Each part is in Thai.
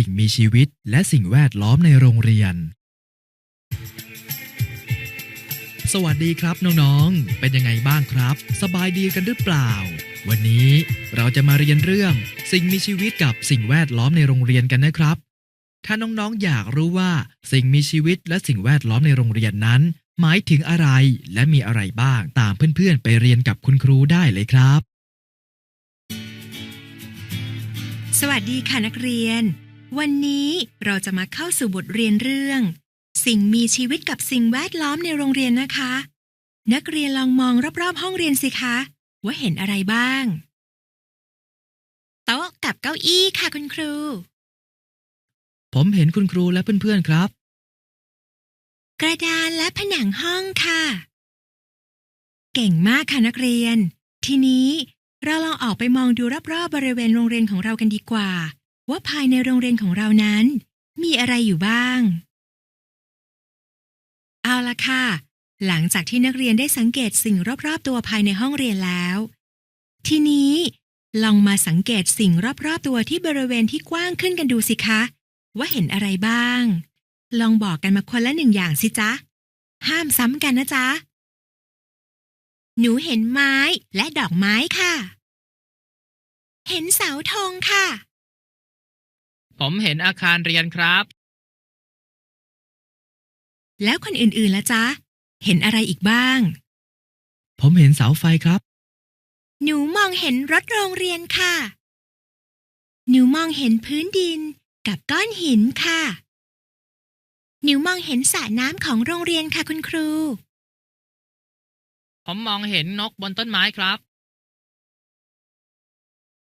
สิ่งมีชีวิตและสิ่งแวดล้อมในโรงเรียน สวัสดีครับน้องๆ เป็นยังไงบ้างครับ สบายดีกันหรือเปล่า วันนี้เราจะมาเรียนเรื่อง สิ่งมีชีวิตกับสิ่งแวดล้อมในโรงเรียนกันนะครับ ถ้าน้องๆอยากรู้ว่าสิ่งมีชีวิตและสิ่งแวดล้อมในโรงเรียนนั้น หมายถึงอะไรและมีอะไรบ้าง ตามเพื่อนๆ ไปเรียนกับคุณครูได้เลยครับสวัสดีค่ะนักเรียน วันนี้เราจะมาเข้าสู่บทเรียนเรื่อง สิ่งมีชีวิตกับสิ่งแวดล้อมในโรงเรียนนะคะ นักเรียนลองมองรอบๆ ห้องเรียนสิคะ ว่าเห็นอะไรบ้าง โต๊ะกับเก้าอี้ค่ะคุณครู ผมเห็นคุณครูและเพื่อนๆครับ กระดานและผนังห้องค่ะ เก่งมากค่ะนักเรียน ทีนี้เราลองออกไปมองดูรอบๆ บริเวณโรงเรียนของเรากันดีกว่า ว่าภายในโรงเรียนของเรานั้น มีอะไรอยู่บ้าง เอาละค่ะ หลังจากที่นักเรียนได้สังเกตสิ่งรอบๆ ตัวภายในห้องเรียนแล้ว ทีนี้ลองมาสังเกตสิ่งรอบๆ ตัวที่บริเวณที่กว้างขึ้นกันดูสิคะ ว่าเห็นอะไรบ้าง ลองบอกกันมาคนละหนึ่งอย่างสิจ๊ะ ห้ามซ้ำกันนะจ๊ะ หนูเห็นไม้และดอกไม้ค่ะ เห็นเสาธงค่ะ ผมเห็นอาคารเรียนครับ แล้วคนอื่นๆล่ะจ๊ะ เห็นอะไรอีกบ้าง ผมเห็นเสาไฟครับ หนูมองเห็นรถโรงเรียนค่ะ หนูมองเห็นพื้นดินกับก้อนหินค่ะ หนูมองเห็นสระน้ำของโรงเรียนค่ะคุณครู ผมมองเห็นนกบนต้นไม้ครับ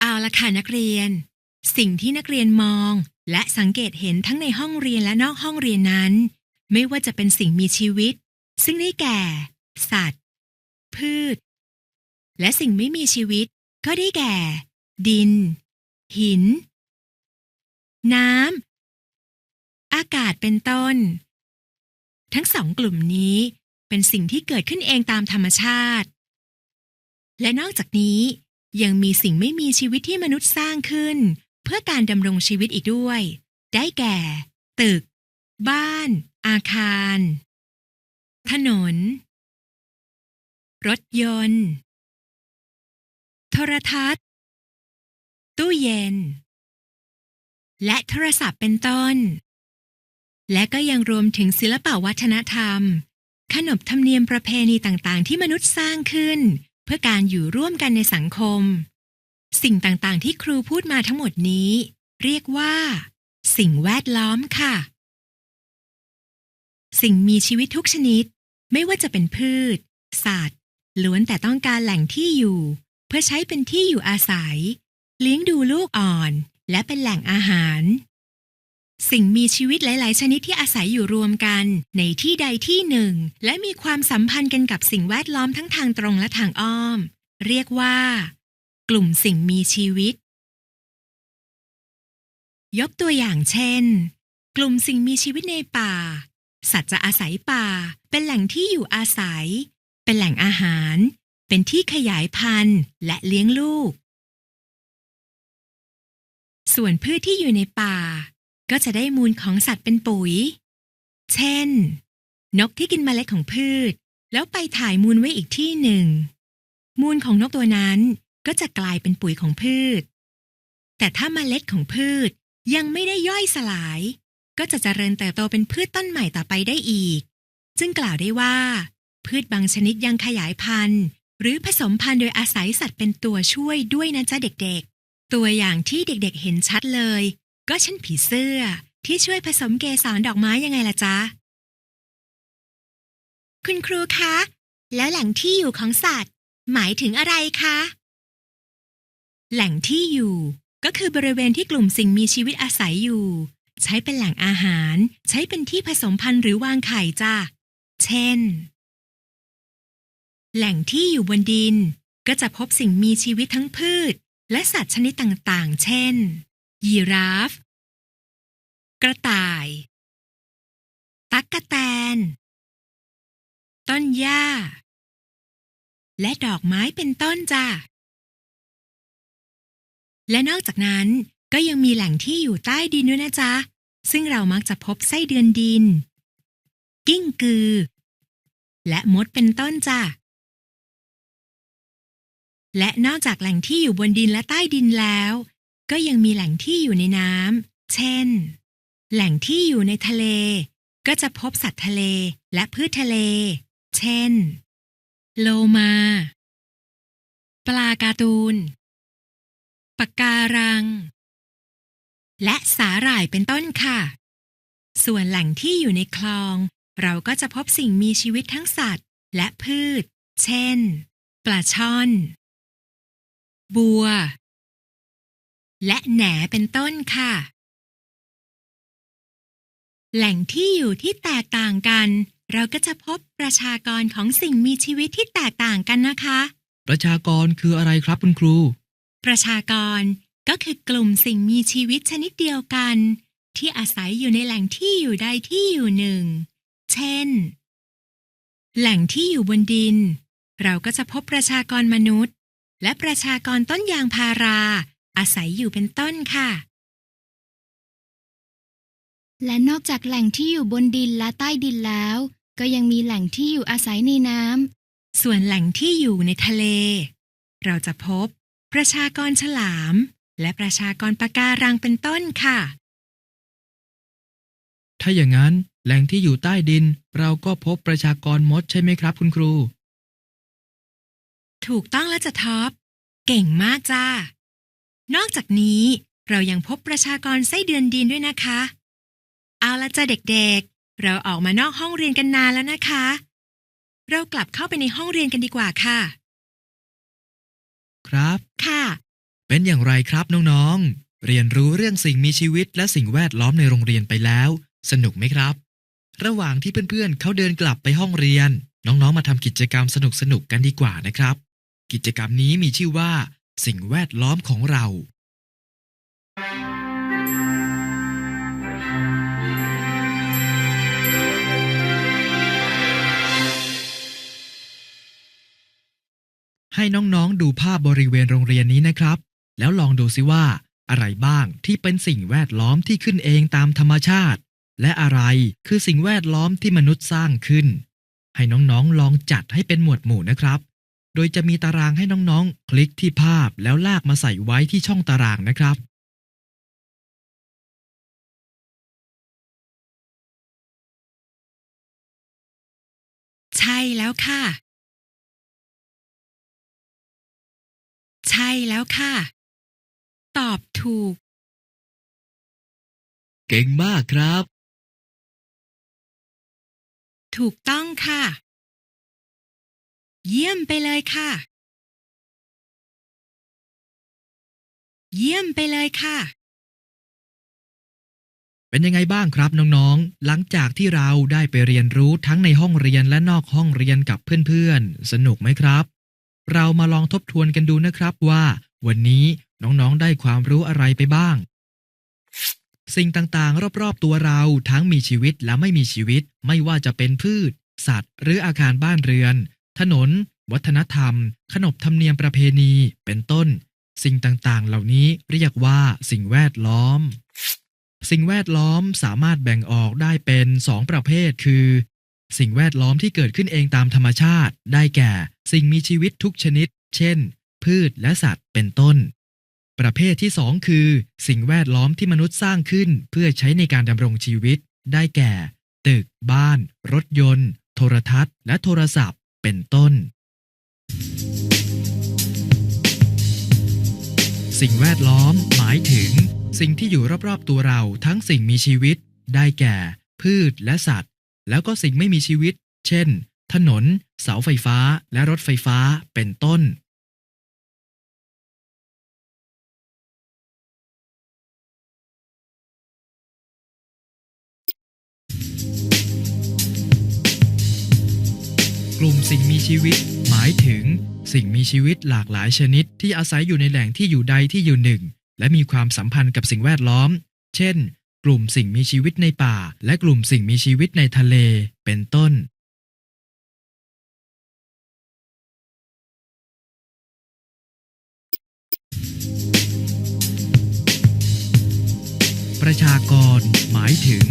เอาละค่ะนักเรียน สิ่งที่นักเรียนมอง และสังเกตเห็นทั้งในห้องเรียนและนอกห้องเรียนนั้น ไม่ว่าจะเป็นสิ่งมีชีวิต ซึ่งได้แก่ สัตว์ พืช และสิ่งไม่มีชีวิต ก็ได้แก่ ดิน หิน น้ำอากาศเป็นต้น ทั้งสองกลุ่มนี้เป็นสิ่งที่เกิดขึ้นเองตามธรรมชาติ และนอกจากนี้ยังมีสิ่งไม่มีชีวิตที่มนุษย์สร้างขึ้น เพื่อการดำรงชีวิตอีกด้วย ได้แก่ ตึก บ้าน อาคาร ถนน รถยนต์ โทรทัศน์ ตู้เย็น และโทรศัพท์เป็นต้น และก็ยังรวมถึงศิลปวัฒนธรรม ขนบธรรมเนียมประเพณีต่างๆ ที่มนุษย์สร้างขึ้น เพื่อการอยู่ร่วมกันในสังคม สิ่งต่างๆ ที่ครูพูดมาทั้งหมดนี้ เรียกว่า สิ่งแวดล้อมค่ะ สิ่งมีชีวิตทุกชนิด ไม่ว่าจะเป็นพืช สัตว์ล้วนแต่ต้องการแหล่งที่อยู่ เพื่อใช้เป็นที่อยู่อาศัย เลี้ยงดูลูกอ่อน และเป็นแหล่งอาหาร สิ่งมีชีวิตหลาย ๆ ชนิดที่อาศัยอยู่รวมกัน ในที่ใดที่หนึ่ง และมีความสัมพันธ์กันกับสิ่งแวดล้อมทั้งทางตรงและทางอ้อม เรียกว่า กลุ่มสิ่งมีชีวิต ยกตัวอย่างเช่น กลุ่มสิ่งมีชีวิตในป่า สัตว์จะอาศัยป่า เป็นแหล่งที่อยู่อาศัย เป็นแหล่งอาหาร เป็นที่ขยายพันธุ์และเลี้ยงลูก ส่วนพืชที่อยู่ในป่า ก็จะได้มูลของสัตว์เป็นปุ๋ย เช่น นกที่กินเมล็ดของพืช แล้วไปถ่ายมูลไว้อีกที่หนึ่ง มูลของนกตัวนั้น ก็จะกลายเป็นปุ๋ยของพืช แต่ถ้าเมล็ดของพืชยังไม่ได้ย่อยสลาย ก็จะเจริญเติบโตเป็นพืชต้นใหม่ต่อไปได้อีก จึงกล่าวได้ว่า พืชบางชนิดยังขยายพันธุ์ หรือผสมพันธุ์โดยอาศัยสัตว์เป็นตัวช่วยด้วยนะจ๊ะเด็กๆ ตัวอย่างที่เด็กๆเห็นชัดเลย ก็เช่นผีเสื้อที่ช่วยผสมเกสรดอกไม้ยังไงล่ะจ๊ะคุณครูคะ แล้วแหล่งที่อยู่ของสัตว์ หมายถึงอะไรคะ แหล่งที่อยู่ ก็คือบริเวณที่กลุ่มสิ่งมีชีวิตอาศัยอยู่ ใช้เป็นแหล่งอาหาร ใช้เป็นที่ผสมพันธุ์หรือวางไข่จ้ะเช่น แหล่งที่อยู่บนดิน ก็จะพบสิ่งมีชีวิตทั้งพืช และสัตว์ชนิดต่างๆ เช่น ยีราฟ กระต่าย ตั๊กแตน ต้นหญ้า และดอกไม้เป็นต้นจ้ะ และนอกจากนั้นก็ยังมีแหล่งที่อยู่ใต้ดินด้วยนะจ๊ะ ซึ่งเรามักจะพบไส้เดือนดิน กิ้งกือ และมดเป็นต้นจ้ะ และนอกจากแหล่งที่อยู่บนดินและใต้ดินแล้ว ก็ยังมีแหล่งที่อยู่ในน้ำ เช่น แหล่งที่อยู่ในทะเล ก็จะพบสัตว์ทะเลและพืชทะเล เช่น โลมา ปลาการ์ตูน ปะการัง และสาหร่ายเป็นต้นค่ะ ส่วนแหล่งที่อยู่ในคลอง เราก็จะพบสิ่งมีชีวิตทั้งสัตว์ และพืช เช่น ปลาช่อน บัว และแหนเป็นต้นค่ะ แหล่งที่อยู่ที่แตกต่างกัน เราก็จะพบประชากรของสิ่งมีชีวิตที่แตกต่างกันนะคะ ประชากรคืออะไรครับคุณครู ประชากรก็คือกลุ่มสิ่งมีชีวิตชนิดเดียวกัน ที่อาศัยอยู่ในแหล่งที่อยู่ใดที่อยู่หนึ่ง เช่น แหล่งที่อยู่บนดิน เราก็จะพบประชากรมนุษย์ และประชากรต้นยางพารา อาศัยอยู่เป็นต้นค่ะ และนอกจากแหล่งที่อยู่บนดินและใต้ดินแล้ว ก็ยังมีแหล่งที่อยู่อาศัยในน้ำส่วนแหล่งที่อยู่ในทะเล เราจะพบ ประชากรฉลาม และประชากรปะการังเป็นต้นค่ะ ถ้าอย่างนั้นแหล่งที่อยู่ใต้ดินเราก็พบประชากรมดใช่ไหมครับคุณครู ถูกต้องแล้วจ้ะท็อป เก่งมากจ้า นอกจากนี้เรายังพบประชากรไส้เดือนดินด้วยนะคะ เอาละจ้ะเด็กๆ เราออกมานอกห้องเรียนกันนานแล้วนะคะ เรากลับเข้าไปในห้องเรียนกันดีกว่าค่ะ ครับ ค่ะ เป็นอย่างไรครับน้องๆ เรียนรู้เรื่องสิ่งมีชีวิตและสิ่งแวดล้อมในโรงเรียนไปแล้ว สนุกไหมครับ ระหว่างที่เพื่อนๆเขาเดินกลับไปห้องเรียน น้องๆ มาทำกิจกรรมสนุกๆกันดีกว่านะครับ กิจกรรมนี้มีชื่อว่า สิ่งแวดล้อมของเรา ให้น้องๆดูภาพบริเวณโรงเรียนนี้นะครับ แล้วลองดูซิว่า อะไรบ้างที่เป็นสิ่งแวดล้อมที่ขึ้นเองตามธรรมชาติ และอะไรคือสิ่งแวดล้อมที่มนุษย์สร้างขึ้น ให้น้องๆลองจัดให้เป็นหมวดหมู่นะครับ โดยจะมีตารางให้น้องๆ คลิกที่ภาพแล้วลากมาใส่ไว้ที่ช่องตารางนะครับใช่แล้วค่ะ ใช่แล้วค่ะ ตอบถูก เก่งมากครับ ถูกต้องค่ะ เยี่ยมไปเลยค่ะ เยี่ยมไปเลยค่ะ เป็นยังไงบ้างครับน้องๆ หลังจากที่เราได้ไปเรียนรู้ทั้งในห้องเรียนและนอกห้องเรียนกับเพื่อนๆ สนุกไหมครับ เรามาลองทบทวนกันดูนะครับว่า วันนี้น้องๆได้ความรู้อะไรไปบ้าง สิ่งต่างๆ รอบๆตัวเราทั้งมีชีวิตและไม่มีชีวิต ไม่ว่าจะเป็นพืช สัตว์ หรืออาคารบ้านเรือน ถนน วัฒนธรรม ขนบธรรมเนียมประเพณี เป็นต้น สิ่งต่างๆ เหล่านี้เรียกว่าสิ่งแวดล้อม สิ่งแวดล้อมสามารถแบ่งออกได้เป็น2ประเภทคือ สิ่งแวดล้อมที่เกิดขึ้นเองตามธรรมชาติ ได้แก่ สิ่งมีชีวิตทุกชนิด เช่น พืชและสัตว์เป็นต้น ประเภทที่ 2 คือ สิ่งแวดล้อมที่มนุษย์สร้างขึ้นเพื่อใช้ในการดำรงชีวิต ได้แก่ ตึก บ้าน รถยนต์ โทรทัศน์ และโทรศัพท์ เป็นต้น สิ่งแวดล้อม หมายถึง สิ่งที่อยู่รอบๆตัวเราทั้งสิ่งมีชีวิต ได้แก่ พืชและสัตว์ แล้วก็สิ่งไม่มีชีวิต เช่น ถนน เสาไฟฟ้าและรถไฟฟ้าเป็นต้นกลุ่มสิ่งมีชีวิต หมายถึง สิ่งมีชีวิตหลากหลายชนิด ที่อาศัยอยู่ในแหล่งที่อยู่ใดที่อยู่หนึ่ง และมีความสัมพันธ์กับสิ่งแวดล้อม เช่น กลุ่มสิ่งมีชีวิตในป่า และกลุ่มสิ่งมีชีวิตในทะเล เป็นต้น ชากร หมายถึง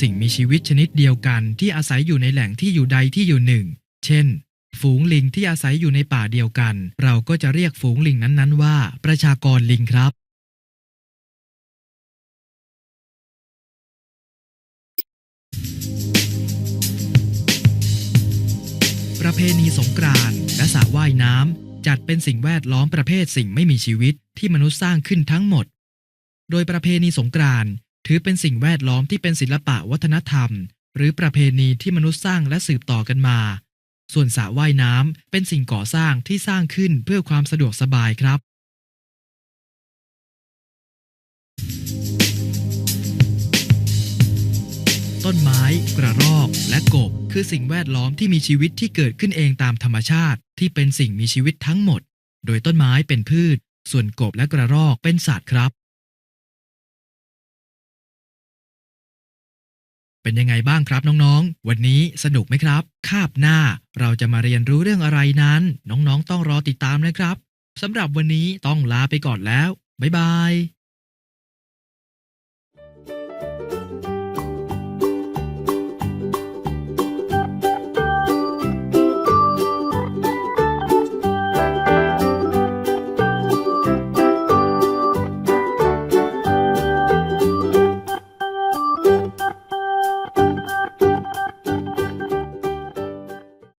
สิ่งมีชีวิตชนิดเดียวกันที่อาศัยอยู่ในแหล่งที่อยู่ใดที่อยู่หนึ่ง เช่น ฝูงลิงที่อาศัยอยู่ในป่าเดียวกัน เราก็จะเรียกฝูงลิงนั้นๆ ว่า ประชากรลิงครับ ประเพณีสงกรานต์และสระว่ายน้ำจัดเป็นสิ่งแวดล้อมประเภทสิ่งไม่มีชีวิตที่มนุษย์สร้างขึ้นทั้งหมดโดยประเพณีสงกรานต์ ถือเป็นสิ่งแวดล้อมที่เป็นศิลปะวัฒนธรรม หรือประเพณีที่มนุษย์สร้างและสืบต่อกันมา ส่วนสระว่ายน้ำเป็นสิ่งก่อสร้างที่สร้างขึ้นเพื่อความสะดวกสบายครับต้นไม้ กระรอก และกบ คือสิ่งแวดล้อมที่มีชีวิตที่เกิดขึ้นเองตามธรรมชาติ ที่เป็นสิ่งมีชีวิตทั้งหมด โดยต้นไม้เป็นพืช ส่วนกบและกระรอกเป็นสัตว์ครับ เป็นยังไงบ้างครับน้องๆ วันนี้สนุกไหมครับ คาบหน้าเราจะมาเรียนรู้เรื่องอะไรนั้น น้องๆ ต้องรอติดตามนะครับสำหรับวันนี้ต้องลาไปก่อนแล้ว บ๊ายบาย